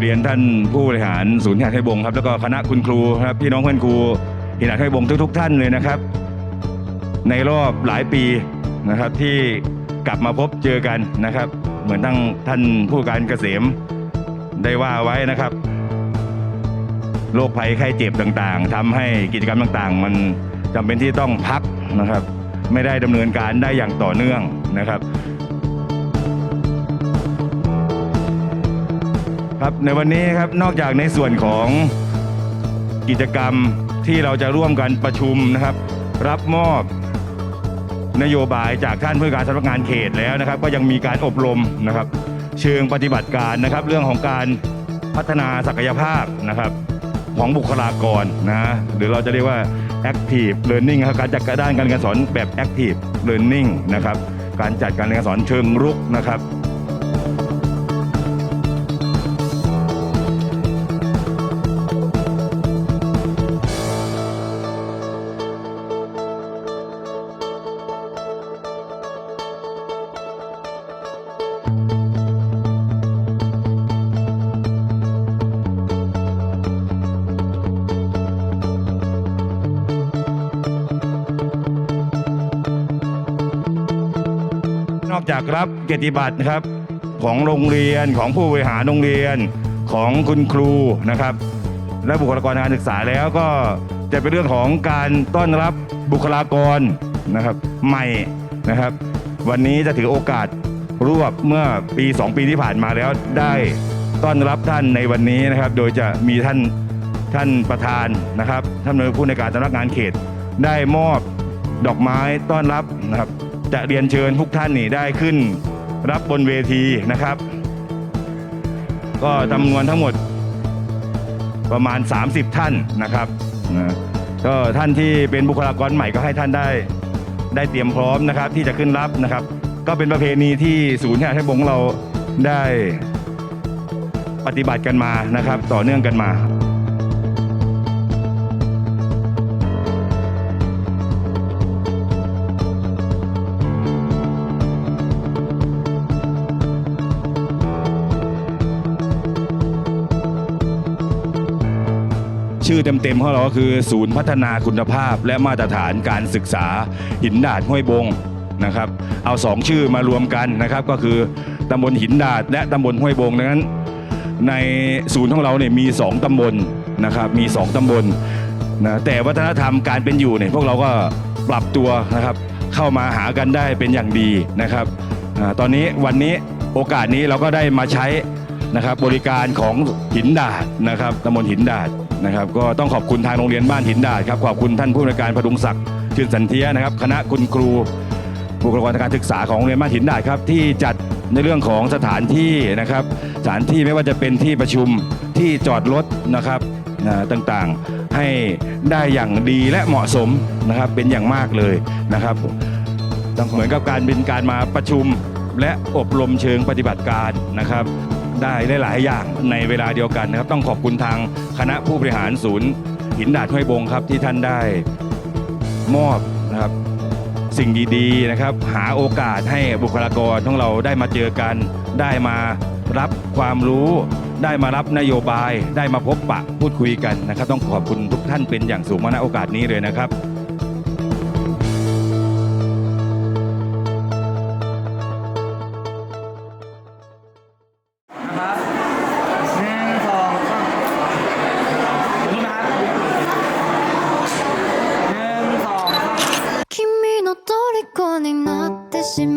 เรียนท่านผู้บริหารศูนย์หินหาดห้วยบงครับแล้วก็คณะคุณครูครับพี่น้องเพื่อนครูหินหาดห้วยบงทุก ๆ ท่านเลยนะครับ ในรอบหลายปีนะครับที่กลับมาพบเจอกันนะครับ เหมือนทั้งท่านผู้การเกษมได้ว่าไว้นะครับโรคภัยไข้เจ็บต่างๆทำให้กิจกรรมต่างๆ มันจำเป็นที่ต้องพักนะครับ ไม่ได้ดำเนินการได้อย่างต่อเนื่องนะครับ ครับในวันนี้ครับนอกจากในส่วนของกิจกรรมที่เราจะร่วมกันประชุมนะครับ รับมอบนโยบายจากท่านผู้การสำนักงานเขตแล้วนะครับ ก็ยังมีการอบรมนะครับ เชิงปฏิบัติการนะครับ เรื่องของการพัฒนาศักยภาพนะครับของบุคลากรนะหรือเราจะเรียกว่า active learning ครับการจัดการด้านการเรียนการสอนแบบ active learning นะครับการจัดการเรียนการสอนเชิงรุกนะครับ อกจากรับเกียรติบัตรนะครับ ของโรงเรียนของผู้บริหารโรงเรียนของคุณครูนะครับ และบุคลากรทางการศึกษาแล้วก็จะเป็นเรื่องของการต้อนรับบุคลากรนะครับ ใหม่นะครับ วันนี้จะถือโอกาสรวบเมื่อปี 2 ปีที่ผ่านมาแล้วได้ต้อนรับท่านในวันนี้นะครับ โดยจะมีท่านท่านประธานนะครับท่านผู้ในการสำนักงานเขต ได้มอบดอกไม้ต้อนรับนะครับ จะเรียนเชิญทุกท่านนี่ได้ขึ้น รับบนเวทีนะครับ ก็จำนวนทั้งหมดประมาณ 30 ท่านนะครับนะก็ท่านที่เป็นบุคลากรใหม่ก็ให้ท่านได้ ได้เตรียมพร้อมนะครับ ที่จะขึ้นรับนะครับ ก็เป็นประเพณีที่ศูนย์แห่งให้บงเราได้ปฏิบัติกันมานะครับ ต่อเนื่องกันมา ชื่อเต็มๆของเราก็คือ ศูนย์พัฒนาคุณภาพ และมาตรฐานการศึกษาหินดาดห้วยบงนะครับ เอาสองชื่อมารวมกันนะครับ ก็คือตำบลหินดาดและตำบลห้วยบงดังนั้น ในศูนย์ของเราเนี่ยมี 2ตำบลนะครับ มี 2ตำบลนะแต่วัฒนธรรมการเป็นอยู่เนี่ยพวกเราก็ปรับตัวนะครับ เข้ามาหากันได้เป็นอย่างดีนะครับอตอนนี้วันนี้โอกาสนี้เราก็ได้มาใช้ นะครับบริการของหินดาดนะครับตำบลหินดาดนะครับ ก็ต้องขอบคุณทางโรงเรียนบ้านหินดาดครับขอบคุณท่านผู้อำนวยการพดุงศักดิ์ชื่นสันเทียนะครับ คณะคุณครูบุคลากรทางการศึกษาของโรงเรียนบ้านหินดาดครับที่จัดในเรื่องของสถานที่นะครับ สถานที่ไม่ว่าจะเป็นที่ประชุมที่จอดรถนะครับอ่าต่างๆให้ได้อย่างดีและเหมาะสมนะครับเป็นอย่างมากเลยนะครับเหมือนกับการเป็นการมาประชุมและอบรมเชิงปฏิบัติการนะครับ ได้หลาย ๆ อย่างในเวลาเดียวกันนะครับ ต้องขอบคุณทางคณะผู้บริหารศูนย์หินดาดห้วยบงครับที่ท่านได้มอบนะครับสิ่งดี ๆ นะครับ หาโอกาสให้บุคลากรของเราได้มาเจอกัน ได้มารับความรู้ ได้มารับนโยบาย ได้มาพบปะพูดคุยกันนะครับ ต้องขอบคุณทุกท่านเป็นอย่างสูงมาณโอกาสนี้เลยนะครับนะครับ นึ่ง